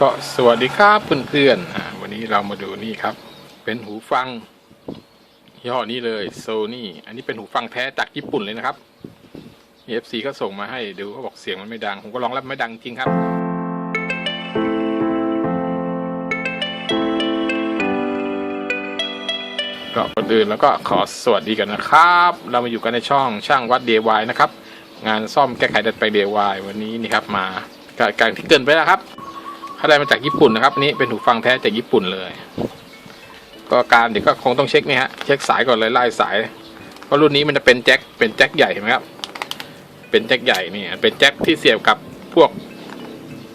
ก็สวัสดีครับเพื่อนๆอ่าวันนี้เรามาดูนี่ครับ เป็นหูฟังยี่ห้อนี้เลยโซนี่อันนี้เป็นหูฟังแท้จากญี่ปุ่นเลยนะครับ EFC ก็ส่งมาให้ดูเขาบอกเสียงมันไม่ดัง ผมก็ลองแล้วไม่ดังจริงครับ ก็ก่อนอื่นแล้วก็ขอสวัสดีกันนะครับ เรามาอยู่กันในช่องช่างวัด DIY นะครับ งานซ่อมแก้ไขดัดแปลง DIY วันนี้นี่ครับ มาการที่เกรินไปแล้วครับ เขาได้มาจากญี่ปุ่นนะครับอันนี้เป็นหูฟังแท้จากญี่ปุ่นเลย ก็การเดี๋ยวก็คงต้องเช็คนี่ฮะเช็คสายก่อนเลยไล่สายเพราะรุ่นนี้มันจะเป็นแจ็คเป็นแจ็คใหญ่เห็นไหมครับ เป็นแจ็คใหญ่นี่เป็นแจ็คที่เสียบกับพวก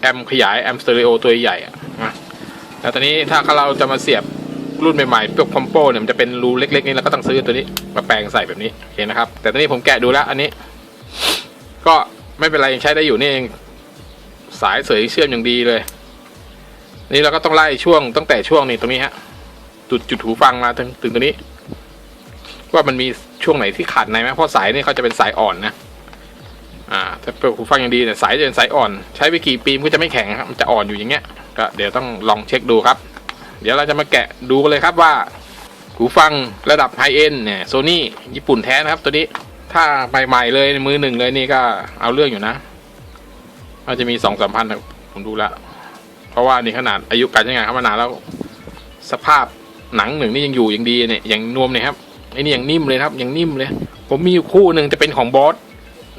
แอมขยายแอมสเตอริโอตัวใหญ่อะนะแล้วตอนนี้ถ้าเราจะมาเสียบรุ่นใหม่ๆพวกคอมโปเนี่ยมันจะเป็นรูเล็ก ๆ นี่แล้วก็ต้องซื้อตัวนี้มาแปลงใส่แบบนี้โอเคนะครับ แต่ตอนนี้ผมแกะดูแล้วอันนี้ ก็ไม่เป็นไรยังใช้ได้อยู่นี่เองสายเสยเชื่อมอย่างดีเลย นี่เราก็ต้องไล่ช่วงตั้งแต่ช่วงนี้ตรงนี้ฮะ จุดจุดหูฟังมาถึงถึงตัวนี้ ว่ามันมีช่วงไหนที่ขาดในไหมเพราะสายนี่เขาจะเป็นสายอ่อนนะอ่าถ้าเป็นหูฟังอย่างดีเนี่ยสายจะเป็นสายอ่อน ใช้ไปกี่ปีมันก็จะไม่แข็งครับมันจะอ่อนอยู่อย่างเงี้ยก็เดี๋ยวต้องลองเช็คดูครับ เดี๋ยวเราจะมาแกะดูกันเลยครับว่า หูฟังระดับไฮเอ็นเนี่ยโซนี่ญี่ปุ่นแท้นะครับ ตัวนี้ถ้าใหม่ๆเลยมือหนึ่งเลยนี่ก็เอาเรื่องอยู่นะมันจะมีสองสามพันผมดูแล้ว ราะว่านี่ขนาดอายุการใช้งานเข้ามานานแล้วสภาพหนังหนึ่งนี่ยังอยู่ยังดีเนี่ยยังนวมเนี่ยครับไอ้นี่ยังนิ่มเลยครับยังนิ่มเลย ผมมีอยู่คู่หนึ่งจะเป็นของบอส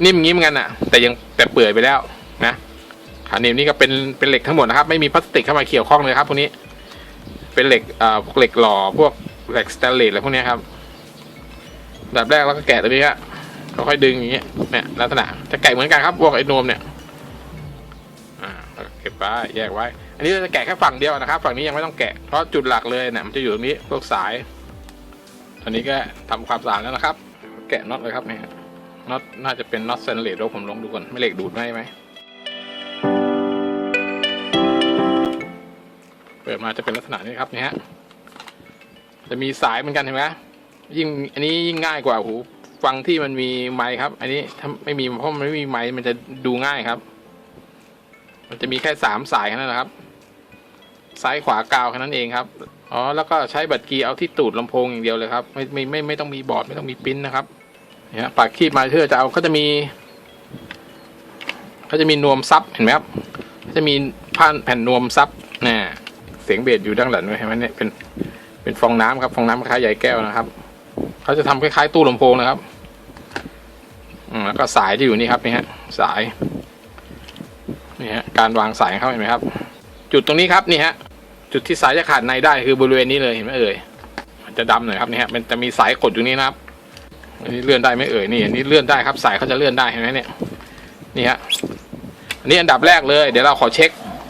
นิ่มงี้เหมือนกันอะแต่ยังแต่เปื่อยไปแล้วนะขาหนีบนี่ก็เป็นเป็นเหล็กทั้งหมดนะครับ ไม่มีพลาสติกเข้ามาเกี่ยวข้องเลยครับพวกนี้ เป็นเหล็กอ่าพวกเหล็กหล่อพวกเหล็กสแตนเลสอะไรพวกนี้ครับแบบแรกเราก็แกะตัวนี้ฮะค่อยดึงอย่างเงี้ยเนี่ยลักษณะจะแกะเหมือนกันครับพวกไอ้นวมเนี่ยอ่าเก็บไว้แยกไว้ อันนี้เราจะแกะแค่ฝั่งเดียวนะครับ ฝั่งนี้ยังไม่ต้องแกะ เพราะจุดหลักเลยเนี่ยมันจะอยู่ตรงนี้พวกสายตอนนี้ก็ทำความสะอาดแล้วนะครับ แกะน็อตเลยครับเนี่ยน็อตน่าจะเป็นน็อตสแตนเลสเดี๋ยวผมลองดูก่อนไม่เหล็กดูดไหมไหมเปิดมาจะเป็นลักษณะนี้ครับเนี่ยฮะจะมีสายเหมือนกันเห็นไหมยิ่งอันนี้ยิ่งง่ายกว่าหูฟังที่มันมีไมค์ครับ อันนี้ถ้าไม่มีเพราะมันไม่มีไมค์มันจะดูง่ายครับ มันจะมีแค่สามสายแค่นั้นนะครับ ซ้ายขวากาวแค่นั้นเองครับอ๋อแล้วก็ใช้บัตรกีเอาที่ตูดลำโพงอย่างเดียวเลยครับ ไม่ไม่ไม่ไม่ต้องมีบอร์ดไม่ต้องมีปิ้นนะครับเนี่ยปากคีบมาเพื่อจะเอาเขาจะมีเขาจะมีนวมซับเห็นไหมครับเขาจะมีผ่านแผ่นนวมซับเนี่ยเสียงเบสอยู่ด้านหลังด้วยเห็นไหมเนี่ยเป็นเป็นฟองน้ำครับฟองน้ำคล้ายๆใหญ่แก้วนะครับเขาจะทำคล้ายๆตู้ลำโพงนะครับอืแล้วก็สายที่อยู่นี่ครับนี่ฮะสายนี่ฮะการวางสายเขาเห็นไหมครับ จุดตรงนี้ครับนี่ฮะ จุดที่สายจะขาดในได้คือบริเวณนี้เลยเห็นไหมเอ่ยมันจะดำหน่อยครับเนี่ฮะมันจะมีสายกดอยู่นี่นะครับ อันนี้เลื่อนได้ไหมเอ่ยนี่อันนี้เลื่อนได้ครับ สายเขาจะเลื่อนได้เห็นไหมเนี่ยนี่ฮะอันนี้อันดับแรกเลย เดี๋ยวเราขอเช็ค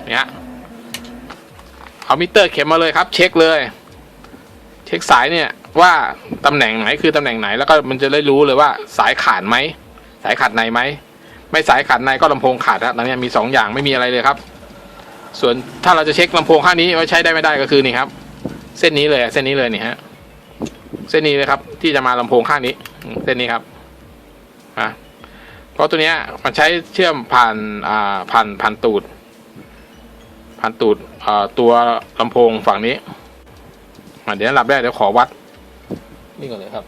นี่ฮะเอามิเตอร์เข็มมาเลยครับ เช็คเลย เช็คสายเนี่ยว่าตำแหน่งไหนคือตำแหน่งไหน แล้วก็มันจะได้รู้เลยว่าสายขาดไหมสายขาดในไหมไม่สายขาดในก็ลำโพงขาดครับตอนนี้มีสองอย่างไม่มีอะไรเลยครับ ส่วนถ้าเราจะเช็คลำโพงข้างนี้ว่าใช้ได้ไม่ได้ก็คือนี่ครับ เส้นนี้เลยเส้นนี้เลยนี่ฮะเส้นนี้เลยครับที่จะมาลำโพงข้างนี้ เส้นนี้ครับอะเพราะตัวเนี้ยมันใช้เชื่อมผ่านอ่าผ่านผ่านตูด ผ่านตูดอ่อตัวลำโพงฝั่งนี้เดี๋ยวอันดับแรกเดี๋ยวขอวัด นี่ก่อนเลยครับ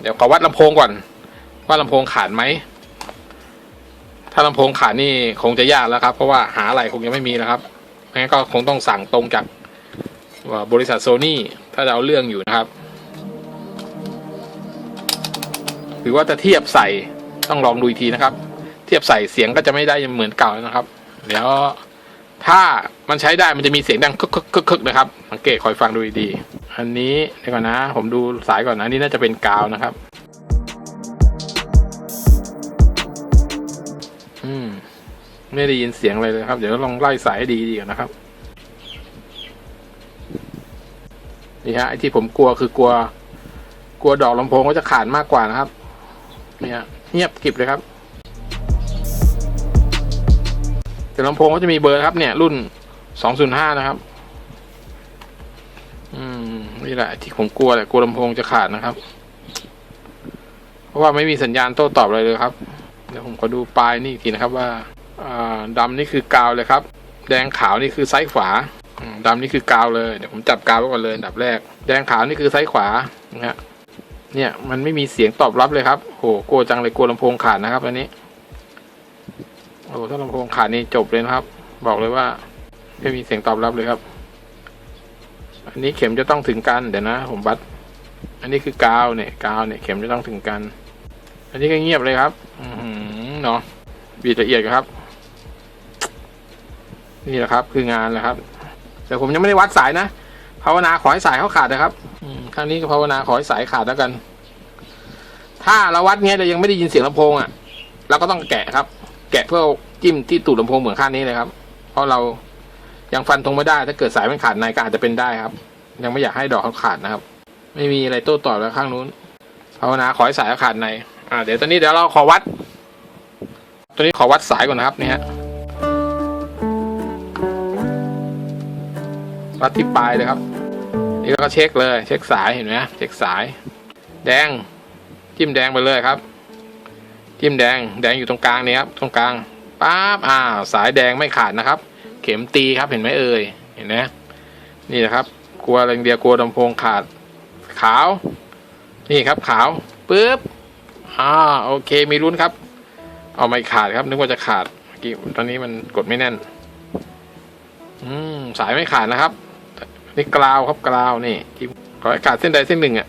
เดี๋ยวขอวัดลำโพงก่อน ว่าลำโพงขาดไหม ถ้าลำโพงขาดนี่คงจะยากแล้วครับ เพราะว่าหาอะไรคงยังไม่มีนะครับงั้นก็คงต้องสั่งตรงจากว่าบริษัทโซนี่ถ้าเอาเรื่องอยู่นะครับ หรือว่าจะเทียบใส่ต้องลองดูอีกทีนะครับ เทียบใส่เสียงก็จะไม่ได้เหมือนเก่าแล้วนะครับ เดี๋ยวถ้ามันใช้ได้มันจะมีเสียงดังคึกคึกคึกคึกนะครับสังเกตคอยฟังดูดี อันนี้เดี๋ยวก่อนนะ ผมดูสายก่อนนะนนี้น่าจะเป็นกาวนะครับ ไม่ได้ยินเสียงอะไรเลยครับ เดี๋ยวลองไล่สายให้ดีดีก่อนนะครับ นี่ฮะไอที่ผมกลัวคือกลัว กลัวดอกลำโพงก็จะขาดมากกว่านะครับ เนี่ฮะเงียบกริบเลยครับ แต่ลำโพงก็จะมีเบอร์ครับ เนี่ย รุ่น205นย์ห้านะครับ อืมนี่แหละ ที่ผมกลัวแหละกลัวลำโพงจะขาดนะครับ เพราะว่าไม่มีสัญญาณโต้ตอบอะไรเลยครับ เดี๋ยวผมขอดูปลายนี่อีกทีนะครับว่า ดำนี่คือกาวเลยครับ แดงขาวนี่คือซ้ายขวาดำนี่คือกาวเลยเดี๋ยวผมจับกาวไว้ก่อนเลยอันดับแรก แดงขาวนี่คือซ้ายขวานะฮะเนี่ยมันไม่มีเสียงตอบรับเลยครับโหโกลัวจังเลยกลัวลำโพงขาดนะครับอันนี้โอ้ถ้าลำโพงขาดนี่จบเลยนะครับ บอกเลยว่าไม่มีเสียงตอบรับเลยครับ อันนี้เข็มจะต้องถึงกันเดี๋ยวนะ ผมวัดอันนี้คือกาวเนี่ยกาวเนี่ยเข็มจะต้องถึงกัน อันนี้ก็เงียบเลยครับ อืเนาะบีบละเอียดครับ นี่แหละครับคืองานแหละครับ แต่ผมยังไม่ได้วัดสายนะภาวนาขอให้สายเขาขาดนะครับอืครั้งนี้ก็ภาวนาขอให้สายขาดแล้วกัน ถ้าเราวัดเงี้ยเรายังไม่ได้ยินเสียงลำโพงอะเราก็ต้องแกะครับ แกะเพื่อจิ้มที่ตูดลำโพงเหมือนข้างนี้เลยครับ เพราะเรายังฟันธงไม่ได้ ถ้าเกิดสายมันขาดในก็อาจจะเป็นได้ครับ ยังไม่อยากให้ดอกเขาขาดนะครับ ไม่มีอะไรโต้ตอบแล้วข้างนู้นภาวนาขอให้สายเขาขาดในอ่าเดี๋ยวตอนนี้เดี๋ยวเราขอวัด ตัวนี้ขอวัดสายก่อนนะครับนี่ฮะ วัดที่ปลายเลยครับ นี่เราก็เช็คเลย เช็คสายเห็นไหมเช็คสาย แดง จิ้มแดงไปเลยครับ จิ้มแดง แดงอยู่ตรงกลางนี่ครับ ตรงกลางป๊าบอ้าสายแดงไม่ขาดนะครับ เข็มตีครับเห็นไหมเอ่ย เห็นไหมนี่นะครับ กลัวอะไรงเดียวกลัวลำโพงขาด ขาว นี่ครับขาวปึ๊บอ่าโอเคมีลุ้นครับ เอาไม่ขาดครับ นึกว่าจะขาดเมื่อกี้ตอนนี้มันกดไม่แน่น อืมสายไม่ขาดนะครับ นี่กราวครับกราวนี่ที่ขอให้ขาดเส้นใดเส้นหนึ่งอะ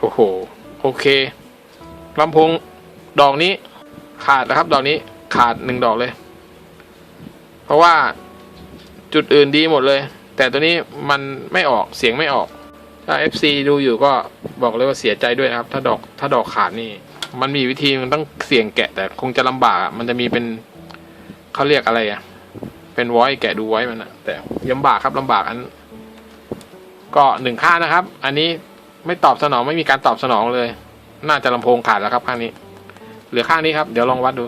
โอ้โหโอเคลำโพงดอกนี้ขาดนะครับ ดอกนี้ขาดหนึ่งดอกเลย เพราะว่าจุดอื่นดีหมดเลย แต่ตัวนี้มันไม่ออกเสียงไม่ออก ถ้า FC ดูอยู่ก็บอกเลยว่าเสียใจด้วยนะครับ ถ้าดอกถ้าดอกขาดนี่ มันมีวิธีมันต้องเสี่ยงแกะ แต่คงจะลำบากมันจะมีเป็นเขาเรียกอะไรอะเป็นไว้แกะดูไว้มันอะแต่ลำบากครับลำบากอัน ก็หนึ่งค่านะครับ อันนี้ไม่ตอบสนองไม่มีการตอบสนองเลย น่าจะลำโพงขาดแล้วครับข้างนี้ เหลือข้างนี้ครับ เดี๋ยวลองวัดดู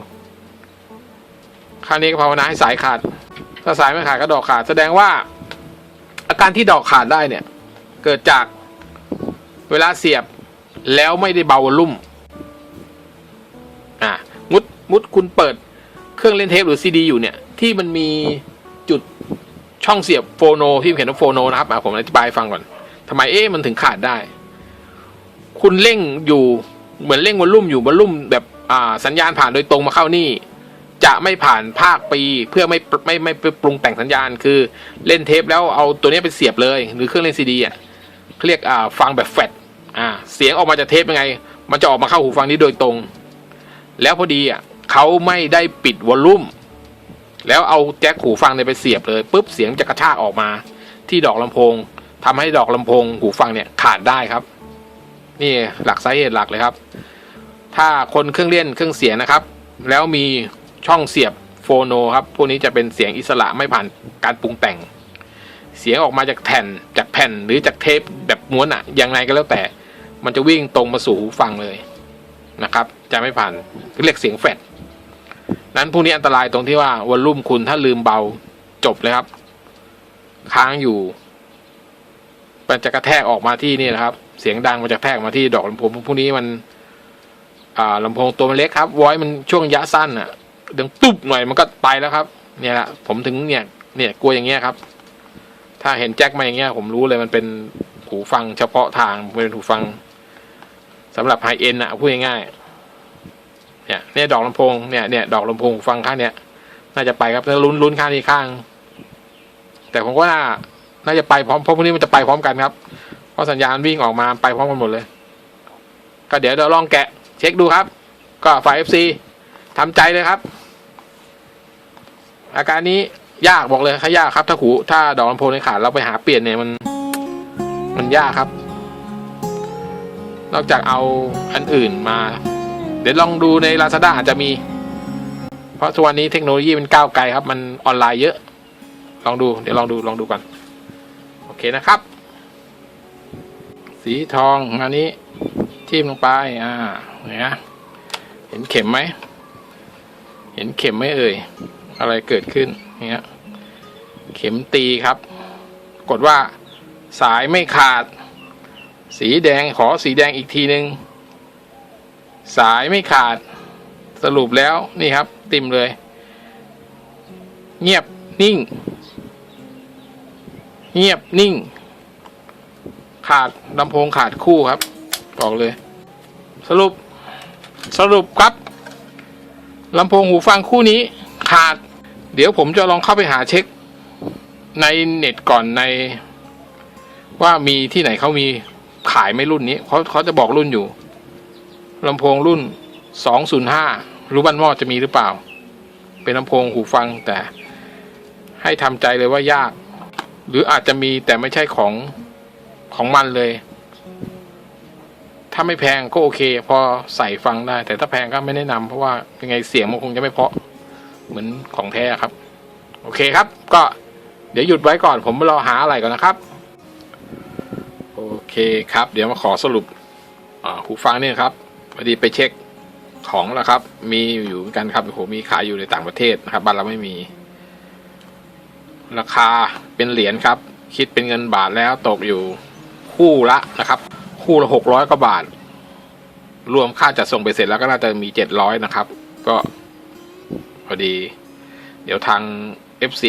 ข้างนี้ก็ภาวนาให้สายขาด ถ้าสายไม่ขาดก็ดอกขาด แสดงว่า อาการที่ดอกขาดได้เนี่ย เกิดจากเวลาเสียบแล้วไม่ได้เบาวอลุ่ม อ่ามุดมุดคุณเปิดเครื่องเล่นเทปหรือซีดีอยู่เนี่ย ที่มันมี ช่องเสียบโฟโนที่ผมเขียนว่าโฟโนนะครับผมอธิบายฟังก่อนทำไมเอ๊ะมันถึงขาดได้ คุณเร่งอยู่เหมือนเร่งวอลลุ่มอยู่วอลลุ่มแบบอ่าสัญญาณผ่านโดยตรงมาเข้านี่ จะไม่ผ่านภาคปีเพื่อไม่ไม่ไม่ไม่ปรุงแต่งสัญญาณคือเล่นเทปแล้วเอาตัวนี้ไปเสียบเลย หรือเครื่องเล่นซีดีอะเรียกอ่าฟังแบบแฟตอ่าเสียงออกมาจากเทปยังไง มันจะออกมาเข้าหูฟังนี้โดยตรง แล้วพอดีอะเขาไม่ได้ปิดวอลลุ่ม แล้วเอาแจ็คหูฟังเนี่ยไปเสียบเลยปุ๊บเสียงจะกระชากออกมา ที่ดอกลำโพงทำให้ดอกลำโพง หูฟังเนี่ยขาดได้ครับ นี่หลักสาเหตุหลักเลยครับ ถ้าคนเครื่องเล่นเครื่องเสียงนะครับ แล้วมีช่องเสียบโฟโนครับ พวกนี้จะเป็นเสียงอิสระไม่ผ่านการปรุงแต่ง เสียงออกมาจากแผ่นจากแผ่นหรือจากเทปแบบม้วนอะอยังไงก็แล้วแต่ มันจะวิ่งตรงมาสู่หูฟังเลยนะครับ จะไม่ผ่านเรียกเสียงแฟด นั้นพวกนี้อันตรายตรงที่ว่าวอลลุ่มคุณถ้าลืมเบาจบเลยครับ ค้างอยู่มันจะกระแทกออกมาที่นี่นะครับ เสียงดังมันจะแทกมาที่ดอกลำโพงพวกนี้มัน อ่าลำโพงตัวมันเล็กครับวอยมันช่วงระยะสั้นอะดังตุ๊บหน่อยมันก็ไปแล้วครับ เนี่ยแหละผมถึงเนี่ยเนี่ยกลัวอย่างเงี้ยครับ ถ้าเห็นแจ็คมาอย่างเงี้ย ผมรู้เลยมันเป็นหูฟังเฉพาะทางเป็นหูฟังสำหรับไฮเอ็นอะพูดง่ายๆ เนี่ยเนี่ยดอกลำโพงเนี่ยเนี่ยดอกลำโพงฟังข้างเนี้ยน่าจะไปครับแล้วลุ้นลุ้นข้างนี้ข้าง แต่ผมก็น่าน่าจะไปพร้อมเพราะพวกนี้มันจะไปพร้อมกันครับเพราะสัญญาณวิ่งออกมาไปพร้อมกันหมดเลย ก็เดี๋ยวเราลองแกะ เช็คดูครับ ก็ฝ่าย FC ทำใจเลยครับ อาการนี้ยากบอกเลยถ้ายากครับ ถ้าหูถ้าดอกลำโพงในขาดเราไปหาเปลี่ยนเนี่ยมัน มันยากครับ นอกจากเอาอันอื่นมา เดี๋ยวลองดูใน Lazada อาจจะมี เพราะทุกวันนี้เทคโนโลยีมันก้าวไกลครับ มันออนไลน์เยอะ ลองดู เดี๋ยวลองดูลองดูก่อน โอเคนะครับ สีทองอันนี้ทิ่มลงไป อ่าเนี่ยเห็นเข็มไหม เห็นเข็มไหมเอ่ย อะไรเกิดขึ้นเนี่ยเข็มตีครับ กดว่าสายไม่ขาด สีแดงขอสีแดงอีกทีหนึ่ง สายไม่ขาดสรุปแล้วนี่ครับ ติมเลย เงียบนิ่ง เงียบนิ่ง ขาดลำโพงขาดคู่ครับ บอกเลย สรุป สรุปครับลำโพงหูฟังคู่นี้ขาด เดี๋ยวผมจะลองเข้าไปหาเช็ค ในเน็ตก่อนใน ว่ามีที่ไหนเขามีขายไหม่รุ่นนี้เขาเขาจะบอกรุ่นอยู่ ลำโพงรุ่น 205 รู้บ้านหม้อจะมีหรือเปล่า เป็นลำโพงหูฟังแต่ให้ทำใจเลยว่ายาก หรืออาจจะมีแต่ไม่ใช่ของของมันเลย ถ้าไม่แพงก็โอเค พอใส่ฟังได้ แต่ถ้าแพงก็ไม่แนะนำเพราะว่ายังไงเสียงมันคงจะไม่เพาะ เหมือนของแท้ครับ โอเคครับ ก็เดี๋ยวหยุดไว้ก่อน ผมรอหาอะไรก่อนนะครับ โอเคครับ เดี๋ยวมาขอสรุปหูฟังเนี่ยครับ พอดีไปเช็คของแล้วครับ มีอยู่เหมือนกันครับโอ้โหมีขายอยู่ในต่างประเทศนะครับบ้านเราไม่มี ราคาเป็นเหรียญครับ คิดเป็นเงินบาทแล้วตกอยู่คู่ละนะครับ คู่ละหกร้อยกว่าบาท รวมค่าจัดส่งไปเสร็จแล้วก็น่าจะมีเจ็ดร้อยนะครับ ก็พอดี เดี๋ยวทาง FC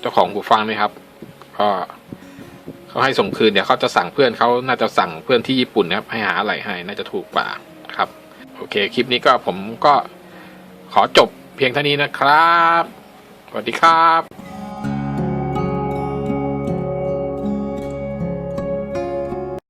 เจ้าของหูฟังนี่ครับ ก็ เขาให้ส่งคืนเดี๋ยวเขาจะสั่งเพื่อนเขาน่าจะสั่งเพื่อนที่ญี่ปุ่นนะครับให้หาอะไรให้น่าจะถูกกว่าครับ โอเคคลิปนี้ก็ผมก็ขอจบเพียงเท่านี้นะครับ สวัสดีครับ